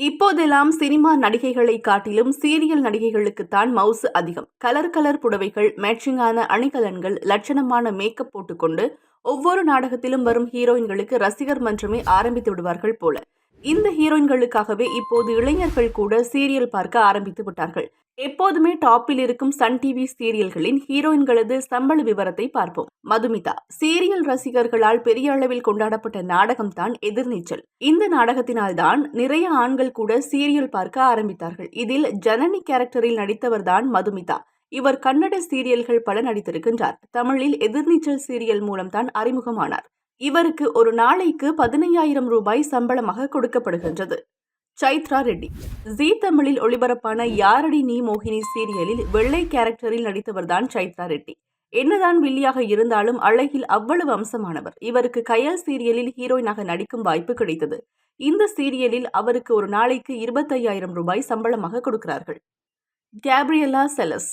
இப்போதெல்லாம் சினிமா நடிகைகளை காட்டிலும் சீரியல் நடிகைகளுக்குத்தான் மவுசு அதிகம். கலர் கலர் புடவைகள் மேட்சிங்கான அணிகலன்கள் லட்சணமான மேக்கப் போட்டுக்கொண்டு ஒவ்வொரு நாடகத்திலும் வரும் ஹீரோயின்களுக்கு ரசிகர் மன்றமே ஆரம்பித்து விடுவார்கள் போல. இந்த ஹீரோயின்களுக்காகவே இப்போது இளைஞர்கள் கூட சீரியல் பார்க்க ஆரம்பித்து விட்டார்கள். எப்போதுமே டாப்பில் இருக்கும் சன் டிவி சீரியல்களின் ஹீரோயின்களது சம்பள விவரத்தை பார்ப்போம். மதுமிதா சீரியல் ரசிகர்களால் பெரிய அளவில் கொண்டாடப்பட்ட நாடகம் தான் எதிர்நீச்சல். இந்த நாடகத்தினால்தான் நிறைய ஆண்கள் கூட சீரியல் பார்க்க ஆரம்பித்தார்கள். இதில் ஜனனி கேரக்டரில் நடித்தவர்தான் மதுமிதா. இவர் கன்னட சீரியல்கள் பல நடித்திருக்கின்றார். தமிழில் எதிர்நீச்சல் சீரியல் மூலம்தான் அறிமுகமானார். இவருக்கு ஒரு நாளைக்கு பதினையாயிரம் ரூபாய் சம்பளமாக கொடுக்கப்படுகின்றது. சைத்ரா ரெட்டி. ஜீ தமிழில் ஒளிபரப்பான யாரடி நீ மோகினி சீரியலில் வெள்ளை கேரக்டரில் நடித்தவர்தான் சைத்ரா ரெட்டி. என்னதான் வில்லியாக இருந்தாலும் அழகில் அவ்வளவு அம்சமானவர். இவருக்கு கயல் சீரியலில் ஹீரோயினாக நடிக்கும் வாய்ப்பு கிடைத்தது. இந்த சீரியலில் அவருக்கு ஒரு நாளைக்கு இருபத்தையாயிரம் ரூபாய் சம்பளமாக கொடுக்கிறார்கள். கேப்ரியலா செலஸ்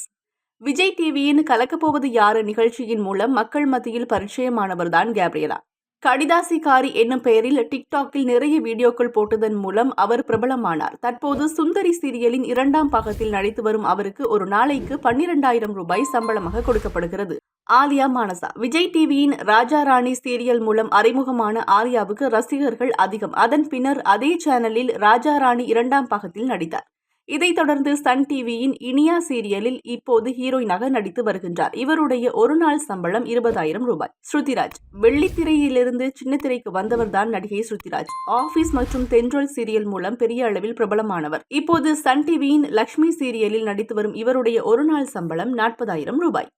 விஜய் டிவியின் கலக்கப்போவது யாரு நிகழ்ச்சியின் மூலம் மக்கள் மத்தியில் பரிச்சயமானவர்தான் கேப்ரியலா. கடிதாசிகாரி என்னும் பெயரில் டிக்டாக்கில் நிறைய வீடியோக்கள் போட்டதன் மூலம் அவர் பிரபலமானார். தற்போது சுந்தரி சீரியலின் இரண்டாம் பாகத்தில் நடித்து வரும் அவருக்கு ஒரு நாளைக்கு பன்னிரெண்டாயிரம் ரூபாய் சம்பளமாக கொடுக்கப்படுகிறது. ஆலியா மானசா விஜய் டிவியின் ராஜா ராணி சீரியல் மூலம் அறிமுகமான ஆலியாவுக்கு ரசிகர்கள் அதிகம். அதன் பின்னர் அதே சேனலில் ராஜா ராணி இரண்டாம் பாகத்தில் நடித்தார். இதைத் தொடர்ந்து சன் டிவியின் இனியா சீரியலில் இப்போது ஹீரோயினாக நடித்து வருகின்றார். இவருடைய ஒரு நாள் சம்பளம் இருபதாயிரம் ரூபாய். ஸ்ருதிராஜ் வெள்ளித்திரையிலிருந்து சின்ன திரைக்கு வந்தவர்தான் நடிகை ஸ்ருதிராஜ். ஆபீஸ் மற்றும் தென்றல் சீரியல் மூலம் பெரிய அளவில் பிரபலமானவர். இப்போது சன் டிவியின் லக்ஷ்மி சீரியலில் நடித்து வரும் இவருடைய ஒரு நாள் சம்பளம் நாற்பதாயிரம் ரூபாய்.